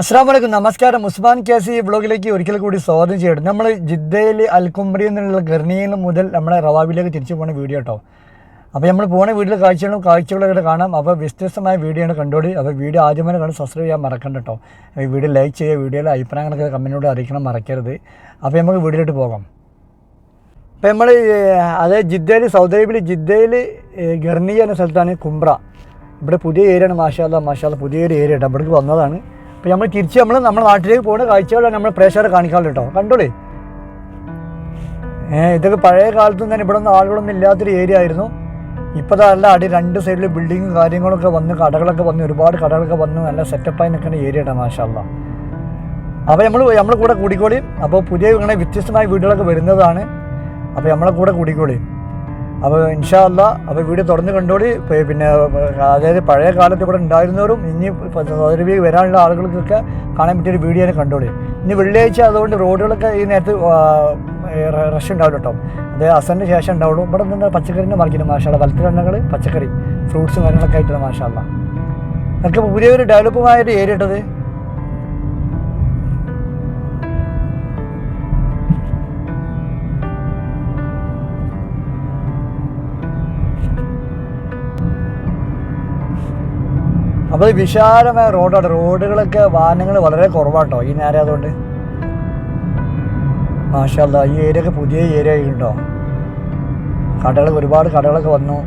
അസ്സാം വലൈക്കും നമസ്കാരം. ഉസ്മാൻ കേസി വ്ളോഗിലേക്ക് ഒരിക്കൽ കൂടി സ്വാഗതം ചെയ്യട്ടെ നമ്മൾ ജിദ്ദയിൽ അൽകുംബ്രി എന്നുള്ള ഗർണിയിൽ മുതൽ നമ്മുടെ റവാബിലേക്ക് തിരിച്ചു പോകുന്ന വീഡിയോ കേട്ടോ അപ്പോൾ നമ്മൾ പോകുന്ന വീട്ടിൽ കാഴ്ചകളും കാഴ്ചകളൊക്കെ കാണാം. അപ്പോൾ വ്യത്യസ്തമായ വീഡിയോ ആണ് കണ്ടോടി അപ്പോൾ വീഡിയോ ആദ്യമേ കണ്ട് സബ്സ്ക്രൈബ് ചെയ്യാൻ മറക്കണ്ട കേട്ടോ വീഡിയോ ലൈക്ക് ചെയ്യുക വീഡിയോയിലെ അഭിപ്രായങ്ങളൊക്കെ കമ്മിനോട് അറിയിക്കണം മറക്കരുത്. അപ്പോൾ നമുക്ക് വീഡിയോയിലോട്ട് പോകാം. അപ്പോൾ നമ്മൾ അതായത് ജിദ്ദയിൽ സൗദി അറേബ്യയിൽ ജിദ്ദയിൽ ഗർണി എന്ന സ്ഥലത്താണ് കുംബ്ര. ഇവിടെ പുതിയ ഏരിയയാണ് മാഷാല്ല മാഷാല്ല പുതിയൊരു ഏരിയ കേട്ടോ ഇവിടേക്ക് വന്നതാണ്. അപ്പോൾ നമ്മൾ തിരിച്ച് നമ്മൾ നമ്മുടെ നാട്ടിലേക്ക് പോകുന്ന കാഴ്ചകളാണ് നമ്മൾ പ്രേക്ഷകരെ കാണിക്കാറുണ്ട് കേട്ടോ. കണ്ടോളേ? ഏഹ് ഇതൊക്കെ പഴയ കാലത്തും തന്നെ ഇവിടെ ഒന്നും ആളുകളൊന്നും ഇല്ലാത്തൊരു ഏരിയ ആയിരുന്നു. ഇപ്പോൾ നല്ല അടി രണ്ട് സൈഡിൽ ബിൽഡിങ്ങും കാര്യങ്ങളൊക്കെ വന്ന് കടകളൊക്കെ വന്ന് ഒരുപാട് കടകളൊക്കെ വന്ന് നല്ല സെറ്റപ്പായി നിൽക്കുന്ന ഏരിയ ആണ് മാഷാല്ല അപ്പോൾ നമ്മൾ നമ്മൾ കൂടെ കൂടിക്കോളി. അപ്പോൾ പുതിയ ഇങ്ങനെ വ്യത്യസ്തമായ വീടുകളൊക്കെ വരുന്നതാണ്. അപ്പോൾ നമ്മളെ കൂടെ കൂടിക്കോളി. അപ്പോൾ ഇൻഷാല്ല അപ്പോൾ വീഡിയോ തുറന്ന് കണ്ടോടി പിന്നെ അതായത് പഴയ കാലത്ത് ഇവിടെ ഉണ്ടായിരുന്നവരും ഇനി സൗദി വരാനുള്ള ആളുകൾക്കൊക്കെ കാണാൻ പറ്റിയൊരു വീഡിയോ ആണ് കണ്ടോളി. ഇനി വെള്ളിയാഴ്ച അതുകൊണ്ട് റോഡുകളൊക്കെ ഈ നേരത്ത് റഷ് ഉണ്ടാവില്ല കേട്ടോ അത് അസറിന് ശേഷം ഉണ്ടാവുള്ളൂ. ഇവിടെ നിന്ന് പച്ചക്കറിന്റെ മാർക്കറ്റ് മാഷാള വലത്തിലെണ്ണകൾ പച്ചക്കറി ഫ്രൂട്ട്സും കാര്യങ്ങളൊക്കെ ആയിട്ടുള്ള മാഷാള നമുക്ക് പുതിയൊരു ഡെവലപ്പുമായൊരു ഏരിയ ഇട്ടത് അപ്പോൾ വിശാലമായ റോഡാണ്. റോഡുകളൊക്കെ വാഹനങ്ങൾ വളരെ കുറവാട്ടോ ഈ നേരം അതുകൊണ്ട്. മാഷല്ല ഈ ഏരിയ ഒക്കെ പുതിയ ഏരിയ ആയിട്ടുണ്ടോ കടകൾ ഒരുപാട് കടകളൊക്കെ വന്നു.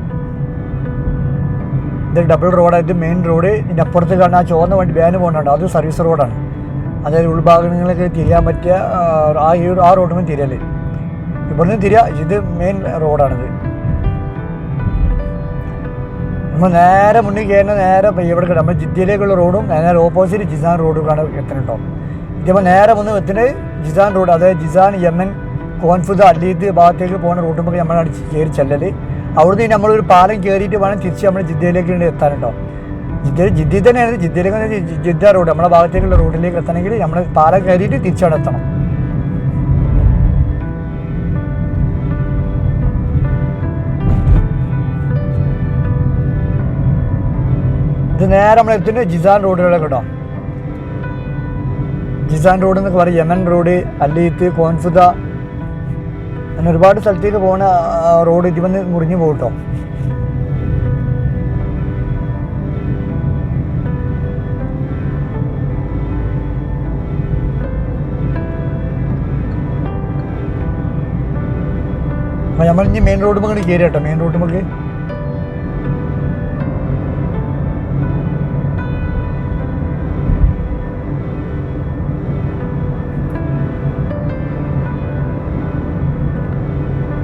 ഇത് ഡബിൾ റോഡായിട്ട് മെയിൻ റോഡ് ഇതിന്റെ അപ്പുറത്ത് കാണുന്ന ആ ചുവന്ന വണ്ടി ബാന് പോകുന്നുണ്ട് അത് സർവീസ് റോഡാണ് അതായത് ഉൾഭാഗങ്ങളിലേക്ക് തിരിയാൻ പറ്റിയ ആ, ഈ ആ റോഡിൽ തിരിയല്ലേ ഇവിടുന്ന് തിരിയാ ഇത് മെയിൻ റോഡാണിത് നമ്മൾ നേരെ മുന്നിൽ കയറുന്ന നേരെ ഇവിടെ നമ്മൾ ജിദ്ദയിലേക്കുള്ള റോഡും നേരെ ഓപ്പോസിറ്റ് ജിസാൻ റോഡുകളാണ് എത്തണുണ്ടോ? ഇതിപ്പോൾ നേരെ മുന്നിൽ എത്തുന്നത് ജിസാൻ റോഡ് അതായത് ജിസാൻ യമൻ കോൺഫുദ അല്ലീദ് ഭാഗത്തേക്ക് പോകുന്ന റൂട്ടുമ്പോൾ നമ്മൾ അടിച്ച് കയറി ചെല്ലൽ അവിടുന്ന് നമ്മളൊരു പാലം കയറിയിട്ട് വേണം തിരിച്ച് നമ്മൾ ജിദ്ദയിലേക്ക് എത്താനുണ്ടോ? ജിദ്ദയിൽ ജിദ്ദയിൽ തന്നെയാണ് ജിദ്ദയിലേക്ക് ജിദ്ദ റോഡ് നമ്മുടെ ഭാഗത്തേക്കുള്ള റോഡിലേക്ക് എത്തണമെങ്കിൽ നമ്മൾ പാലം കയറിയിട്ട് തിരിച്ചവിടെ എത്തണം. ഇത് നേരെ നമ്മൾ എത്തുന്നത് ജിസാൻ റോഡിലൂടെ കേട്ടോ. ജിസാൻ റോഡ് എന്നൊക്കെ പറയും. യമൻ റോഡ് അല്ലീത്ത് കോൺഫുദ അങ്ങനെ ഒരുപാട് സ്ഥലത്തേക്ക് പോകുന്ന റോഡ് റോഡ് ഇതിവന്ന് മുറിഞ്ഞു പോകട്ടോ കേട്ടോ. നമ്മൾ ഇനി മെയിൻ റോഡ് നമുക്ക് കയറി കേട്ടോ. മെയിൻ റോഡ് നമുക്ക്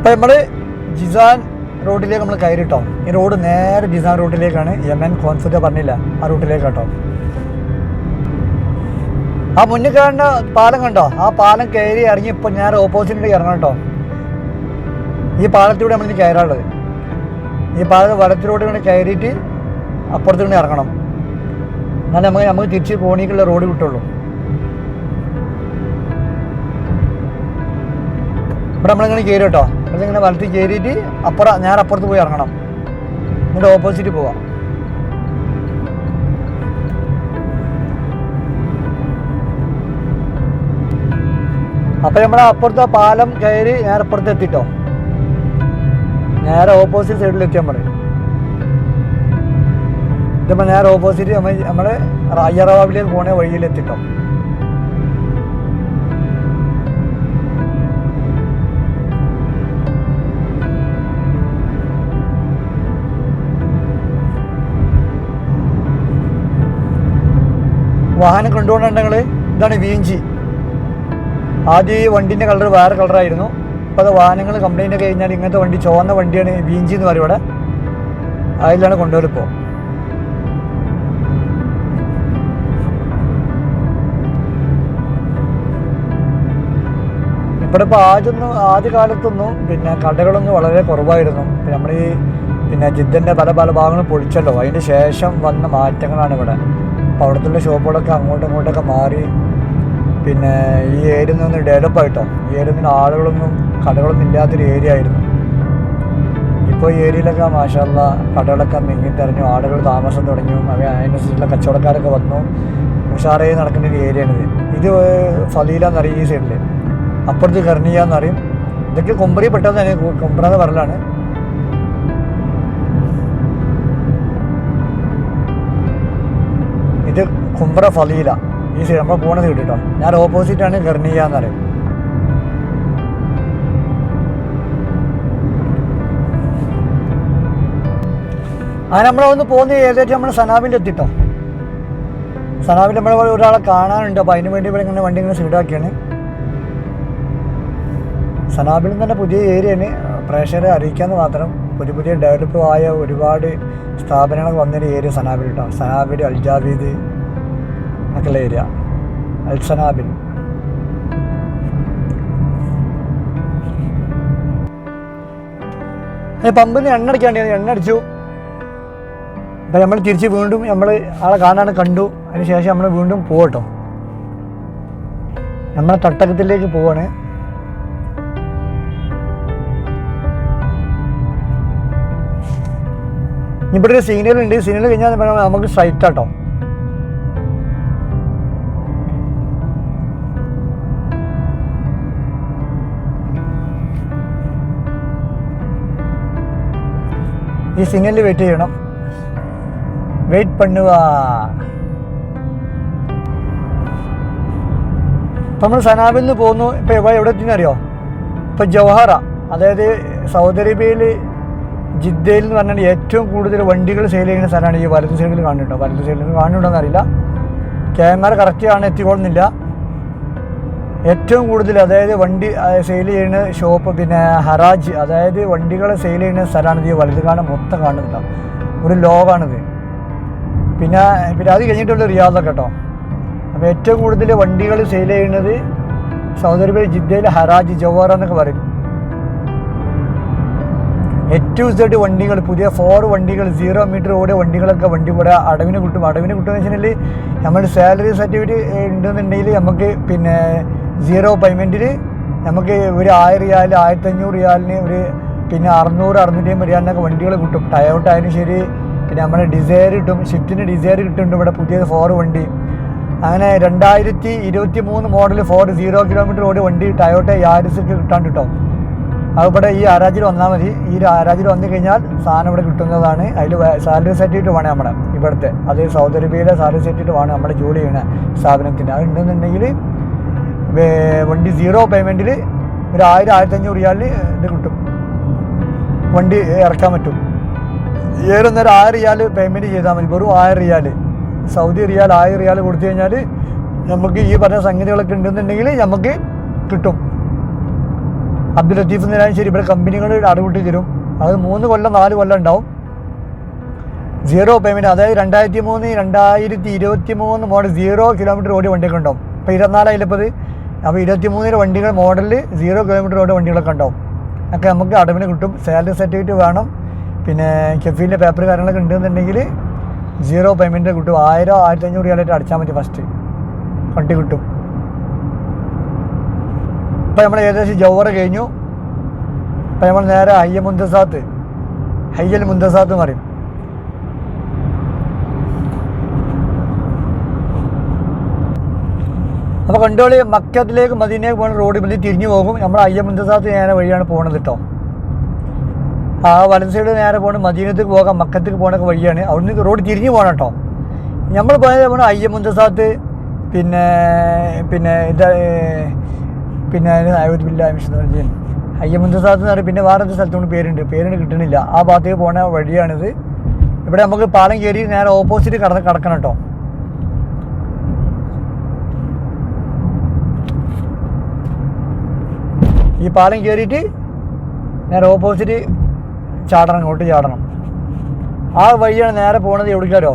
ഇപ്പം നമ്മൾ ജിസാൻ റോഡിലേക്ക് നമ്മൾ കയറിട്ടോ. ഈ റോഡ് നേരെ ജിസാൻ റോഡിലേക്കാണ്. യമൻ കോൺസെറ്റ് പറഞ്ഞില്ല. ആ റൂട്ടിലേക്ക് കേട്ടോ ആ മുന്നിൽ കാണുന്ന പാലം കണ്ടോ? ആ പാലം കയറി ഇറങ്ങി ഇപ്പം ഞാൻ ഓപ്പോസിറ്റിലേക്ക് ഇറങ്ങണം കേട്ടോ. ഈ പാലത്തിലൂടെ നമ്മൾ ഇനി കയറാനുള്ളത്. ഈ പാലം വടത്തിലൂടെ ഇങ്ങനെ കയറിയിട്ട് അപ്പുറത്ത് കൊണ്ട് ഇറങ്ങണം. എന്നാലേ നമുക്ക് നമുക്ക് തിരിച്ച് കോണിക്കുള്ള റോഡ് കിട്ടുള്ളൂ. ഇവിടെ നമ്മളിങ്ങനെ കയറി കേട്ടോ ഇവിടെ വലത്തി കയറിയിട്ട് അപ്പുറം ഞാൻ അപ്പുറത്ത് പോയി ഇറങ്ങണം. എന്നിട്ട് ഓപ്പോസിറ്റ് പോവാം. അപ്പം നമ്മൾ അപ്പുറത്തെ പാലം കയറി നേരെ അപ്പുറത്ത് എത്തിട്ടോ. നേരെ ഓപ്പോസിറ്റ് സൈഡിൽ എത്തി നമ്മൾ ഇതിപ്പോ നേരെ ഓപ്പോസിറ്റ് നമ്മൾ നമ്മുടെ അയ്യറവാവിലേക്ക് പോണ വഴിയിൽ എത്തിട്ടോ. വാഹനം കൊണ്ടുപോകണമെങ്കിൽ ഇതാണ് വീഞ്ചി ആദ്യം ഈ വണ്ടിന്റെ കളർ വേറെ കളറായിരുന്നു അപ്പോൾ അത് വാഹനങ്ങൾ കംപ്ലൈന്റ് ഒക്കെ കഴിഞ്ഞാൽ ഇങ്ങനത്തെ വണ്ടി ചുവന്ന വണ്ടിയാണ് വീഞ്ചി എന്ന് പറയും ഇവിടെ. അതിലാണ് കൊണ്ടുവരിപ്പോൾ ഇവിടെ ഇപ്പോൾ ആദ്യമൊന്നും ആദ്യ കാലത്തൊന്നും പിന്നെ കടകളൊന്നും വളരെ കുറവായിരുന്നു. നമ്മൾ ഈ പിന്നെ ജിദ്ദന്റെ പല പല ഭാഗങ്ങളും പൊളിച്ചല്ലോ. അതിന് ശേഷം വന്ന മാറ്റങ്ങളാണ് ഇവിടെ. അപ്പോൾ അവിടുത്തെ ഷോപ്പുകളൊക്കെ അങ്ങോട്ടും ഇങ്ങോട്ടൊക്കെ മാറി. പിന്നെ ഈ ഏരിയ നിന്ന് ഡെവലപ്പ് ആയിട്ടോ? ഈ ഏരിയ നിന്ന് ആളുകളൊന്നും കടകളൊന്നും ഇല്ലാത്തൊരു ഏരിയ ആയിരുന്നു. ഇപ്പോൾ ഈ ഏരിയയിലൊക്കെ മാഷാല്ല കടകളൊക്കെ നീങ്ങിത്തെറിഞ്ഞു ആളുകൾ താമസം തുടങ്ങി. അതിനനുസരിച്ചുള്ള കച്ചവടക്കാരൊക്കെ വന്നു. ഉഷാറായി നടക്കുന്ന ഒരു ഏരിയയാണ് ഇത് ഫലീല എന്നറിയും ഈ സൈഡിൽ അപ്പുറത്ത് കർണിയ എന്നറിയും ഇതൊക്കെ കൊമ്പറി പെട്ടെന്ന് തന്നെ എന്ന് പറയലാണ് കുമ്പ്ര ഫലീല. ഈ സൈഡ് നമ്മൾ പോണത് കിട്ടിട്ടോ കേട്ടോ ഞാൻ ഓപ്പോസിറ്റ് ആണ് ഗർണിയ എന്ന് പറയും. അങ്ങനെ നമ്മളൊന്ന് പോകുന്ന ഏകദേശം നമ്മൾ സനാബിന്റെ എത്തിട്ടോ. സനാബിൽ നമ്മൾ ഒരാളെ കാണാനുണ്ട്. അപ്പോൾ അതിന് വേണ്ടി ഇവിടെ ഇങ്ങനെ വണ്ടി ഇങ്ങനെ സീഡാക്കിയാണ് സനാബിൽ തന്നെ പുതിയ ഏരിയയാണ് പ്രേക്ഷകരെ അറിയിക്കാന്ന് മാത്രം പുതിയ പുതിയ ഡെവലപ്പ് ആയ ഒരുപാട് സ്ഥാപനങ്ങൾ വന്നൊരു ഏരിയ സനാബിൽ കേട്ടോ സനാബിൽ അൽജാബീദ് ഒക്കെയുള്ള ഏരിയ. അൽസനാബിൻ. പമ്പിന് എണ്ണ അടിക്കാണ്ട് എണ്ണ അടിച്ചു. അപ്പം നമ്മൾ തിരിച്ച് വീണ്ടും നമ്മൾ ആളെ കാണാൻ കണ്ടു. അതിന് ശേഷം നമ്മൾ വീണ്ടും പോകട്ടോ നമ്മളെ തട്ടകത്തിലേക്ക് പോവാണ്. ഇവിടെ ഒരു സീനിയർ ഉണ്ട്. സീനിയർ കഴിഞ്ഞാൽ നമുക്ക് സ്ട്രൈറ്റ് ആട്ടോ. ഈ സിഗ്നലിൽ വെയിറ്റ് ചെയ്യണം. വെയിറ്റ് പണുക നമ്മൾ സനാബിൽ നിന്ന് പോകുന്നു ഇപ്പം എവിടെ എവിടെ എത്തിയെന്നറിയോ ഇപ്പം ജവഹറ അതായത് സൗദി അറേബ്യയിൽ ജിദ്ദയിൽ എന്ന് പറഞ്ഞാൽ ഏറ്റവും കൂടുതൽ വണ്ടികൾ സെയിൽ ചെയ്യുന്ന സ്ഥലമാണ് ഈ വലത് സൈഡിൽ കാണുന്നുണ്ടോ? വലത് സൈഡിൽ കാണുന്നുണ്ടോ എന്നറിയില്ല ക്യാമറ കറക്റ്റ് ആണ് എത്തിക്കൊള്ളുന്നില്ല ഏറ്റവും കൂടുതൽ അതായത് വണ്ടി സെയിൽ ചെയ്യുന്ന ഷോപ്പ് പിന്നെ ഹറാജ് അതായത് വണ്ടികളെ സെയിൽ ചെയ്യുന്ന സ്ഥലമാണ് ഈ വലുത് കാണാൻ മൊത്തം കാണുന്നില്ല ഒരു ലോകാണിത്. പിന്നെ പിന്നെ അത് കഴിഞ്ഞിട്ടുള്ള റിയാദൊക്കെ കേട്ടോ. അപ്പോൾ ഏറ്റവും കൂടുതൽ വണ്ടികൾ സെയിൽ ചെയ്യുന്നത് സൗദി അറേബ്യ ജിദ്ദയിൽ ഹറാജ് ജവാറ എന്നൊക്കെ പറയും. ഏറ്റവും ഇതായിട്ട് വണ്ടികൾ പുതിയ ഫോർ വണ്ടികൾ സീറോ മീറ്റർ ഓടിയ വണ്ടികളൊക്കെ വണ്ടി കൂടെ അടവിന് കിട്ടും. അടവിന് കിട്ടുമെന്ന് വെച്ചിട്ടുണ്ടെങ്കിൽ നമ്മൾ സാലറി സർട്ടിഫിക്കറ്റ് ഉണ്ടെന്നുണ്ടെങ്കിൽ നമുക്ക് പിന്നെ സീറോ പേയ്മെന്റിൽ നമുക്ക് ഒരു ആയിരം റിയാൽ ആയിരത്തഞ്ഞൂറ് റിയാലിന് ഒരു പിന്നെ അറുന്നൂറ് അറുന്നൂറ്റി അമ്പത് റിയാലിനൊക്കെ വണ്ടികൾ കിട്ടും. ടയോട്ട ആയാലും ശരി പിന്നെ നമ്മുടെ ഡിസയർ കിട്ടും ഷിഫ്റ്റിന് ഡിസയർ കിട്ടുന്നുണ്ട് ഇവിടെ പുതിയത് ഫോർ വണ്ടി. അങ്ങനെ രണ്ടായിരത്തി ഇരുപത്തി മൂന്ന് മോഡൽ ഫോർ സീറോ കിലോമീറ്റർ ഓടി വണ്ടി ടയോട്ട യാരിസൊക്കെ കിട്ടാണ്ട് കിട്ടും. അത് ഇവിടെ ഈ ആരാജിൽ വന്നാൽ മതി. ഈ ആരാജിൽ വന്നു കഴിഞ്ഞാൽ സാധനം ഇവിടെ കിട്ടുന്നതാണ്. അതിൽ സാലറി സർട്ടിഫിക്കറ്റ് വേണം നമ്മുടെ ഇവിടുത്തെ. അത് സൗദി അറേബ്യയിലെ സാലറി സർട്ടിഫിക്കറ്റ് വേണം നമ്മുടെ ജോലി ചെയ്യണ സ്ഥാപനത്തിന്. അത് ഉണ്ടെന്നുണ്ടെങ്കിൽ വണ്ടി സീറോ പേയ്മെന്റിൽ ഒരു ആയിരം ആയിരത്തഞ്ഞൂറ് റിയാലിൽ ഇത് കിട്ടും. വണ്ടി ഇറക്കാൻ പറ്റും. ഏറെ നേരം ആയിരം റിയാൽ പേയ്മെന്റ് ചെയ്താൽ മതി. വെറും ആയിരം റിയാൽ സൗദി റിയാൽ ആയിരം റിയാൽ കൊടുത്തു കഴിഞ്ഞാൽ നമുക്ക് ഈ പറഞ്ഞ സംഗതികളൊക്കെ ഉണ്ടെന്നുണ്ടെങ്കിൽ നമുക്ക് കിട്ടും. അബ്ദുൽ ലത്തീഫ് എന്നാലും ശരി ഇവിടെ കമ്പനികൾ അടവിട്ട് തരും. അത് മൂന്ന് കൊല്ലം നാല് കൊല്ലം ഉണ്ടാവും. സീറോ പേയ്മെന്റ് അതായത് രണ്ടായിരത്തി മൂന്ന് രണ്ടായിരത്തി ഇരുപത്തി മൂന്ന് മോഡൽ സീറോ കിലോമീറ്റർ ഓടി വണ്ടിയൊക്കെ ഉണ്ടാവും. ഇപ്പോൾ ഇരുപത്തിനാലായില്ലപ്പോൾ അപ്പോൾ ഇരുപത്തി മൂന്നിന് വണ്ടികൾ മോഡലിൽ സീറോ കിലോമീറ്റർ ഓടെ വണ്ടികളൊക്കെ ഉണ്ടാവും. ഒക്കെ നമുക്ക് അടവിന് കിട്ടും. സാലറി സർട്ടിഫിക്കറ്റ് വേണം. പിന്നെ കെഫീലിന്റെ പേപ്പർ കാര്യങ്ങളൊക്കെ ഉണ്ടെന്നുണ്ടെങ്കിൽ സീറോ പേയ്മെന്റ് കിട്ടും. ആയിരം ആയിരത്തി അഞ്ഞൂറ് രൂപയായിട്ട് അടച്ചാൽ മതി ഫസ്റ്റ് വണ്ടി കിട്ടും. ഇപ്പം നമ്മൾ ഏകദേശം ജൗവറ കഴിഞ്ഞു. ഇപ്പം നമ്മൾ നേരെ ഹയ്യ മുന്തസാത്ത് ഹയ്യൽ മുന്തസാത്ത് എന്ന് പറയും. അപ്പോൾ കണ്ടോളി മക്കത്തിലേക്ക് മദീനയിലേക്ക് പോകുന്ന റോഡ് മതി തിരിഞ്ഞു പോകും. നമ്മൾ അയ്യ മുന്തസാത്ത് നേരെ വഴിയാണ് പോകുന്നത് കേട്ടോ ആ വലം സൈഡ് നേരെ പോകണം മദീനത്തേക്ക് പോകാം മക്കത്തേക്ക് പോകണൊക്കെ വഴിയാണ്. അവിടുന്ന് റോഡ് തിരിഞ്ഞു പോകണം കേട്ടോ നമ്മൾ പോയത് പോകണം അയ്യ മുന്തസാത്ത് പിന്നെ പിന്നെ ഇതാ പിന്നെ അയ്യമുന്തസാത്ത് അയ്യമുന്തസാത്ത് എന്ന് പറയും പിന്നെ വേറെ ഒരു സ്ഥലത്തുകൊണ്ട് പേരുണ്ട്? പേരുണ്ട് കിട്ടണില്ല. ആ ഭാഗത്തേക്ക് പോണ വഴിയാണിത്. ഇവിടെ നമുക്ക് പാലം കയറി നേരെ ഓപ്പോസിറ്റ് കടന്ന് കിടക്കണം കേട്ടോ ഈ പാലം കയറിയിട്ട് നേരെ ഓപ്പോസിറ്റ് ചാടണം ഇങ്ങോട്ട് ചാടണം. ആ വഴിയാണ് നേരെ പോണത് എവിടേക്കാരോ?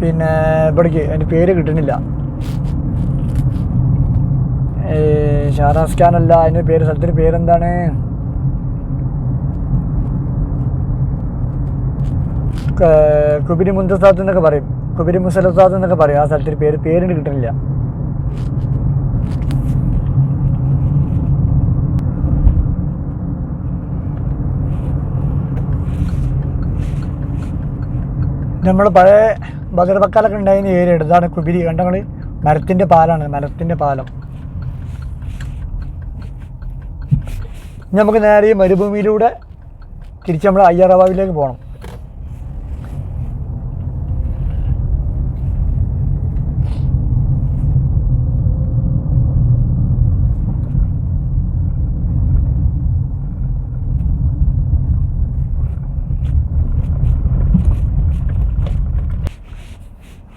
പിന്നെ ഇവിടേക്ക് അതിന്റെ പേര് കിട്ടുന്നില്ല. ഷാറാസ് അല്ല അതിന്റെ പേര് സ്ഥലത്തിന്റെ പേരെന്താണ്? കുബിരി മുന്തസാത്ത് എന്നൊക്കെ പറയും. കുബിരി മുസലസാത്ത് എന്നൊക്കെ പറയും. ആ സ്ഥലത്തിന് പേര് പേരിന് കിട്ടുന്നില്ല. നമ്മൾ പഴയ ഭദ്രപക്കാലൊക്കെ ഉണ്ടായിരുന്ന ഏരിയ ഇതാണ് കുബിരി. കണ്ടങ്ങൾ മരത്തിന്റെ പാലാണ്. മരത്തിന്റെ പാലം. നമുക്ക് നേരെ മരുഭൂമിയിലൂടെ തിരിച്ച് നമ്മൾ അയ്യാറാവിലേക്ക് പോകണം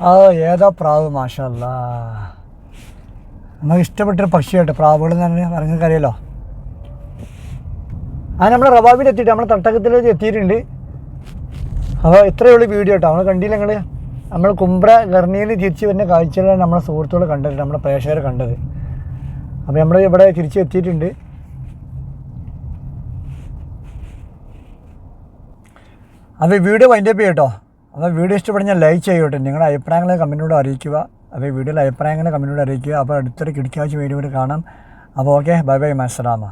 ആ ഏതാ പ്രാവ് മാഷല്ല. നമുക്ക് ഇഷ്ടപ്പെട്ടൊരു പക്ഷിയായിട്ട് പ്രാവുകൾ എന്ന് പറഞ്ഞാൽ അറിയാലോ. ആ നമ്മൾ റവാബിൽ എത്തിയിട്ട് നമ്മൾ തട്ടകത്തിലേക്ക് എത്തിയിട്ടുണ്ട്. അപ്പോൾ ഇത്രയേ ഉള്ളൂ വീഡിയോ കേട്ടോ. നമ്മൾ കണ്ടില്ല നിങ്ങൾ നമ്മൾ കുമ്പ്ര ഗർണിയിൽ തിരിച്ച് വരുന്ന കാഴ്ചകളാണ് നമ്മളെ സുഹൃത്തുക്കൾ കണ്ടത് നമ്മുടെ പ്രേക്ഷകർ കണ്ടത്. അപ്പോൾ നമ്മൾ ഇവിടെ തിരിച്ച് എത്തിയിട്ടുണ്ട്. അപ്പോൾ വീഡിയോ വൈൻഡപ്പ് ചെയ്യട്ടോ അപ്പോൾ വീഡിയോ ഇഷ്ടപ്പെടുന്ന ലൈക്ക് ചെയ്യോട്ടെ. നിങ്ങളുടെ അഭിപ്രായങ്ങൾ കമന്റിലൂടെ അറിയിക്കുക. അപ്പോൾ ഈ അഭിപ്രായങ്ങൾ കമന്റിലൂടെ അറിയിക്കുക. അപ്പോൾ അടുത്തൊരു കിടക്കാഴ്ച വീഡിയോ കാണാം. അപ്പോൾ ഓക്കെ ബൈ ബൈ മസ്സലാമ.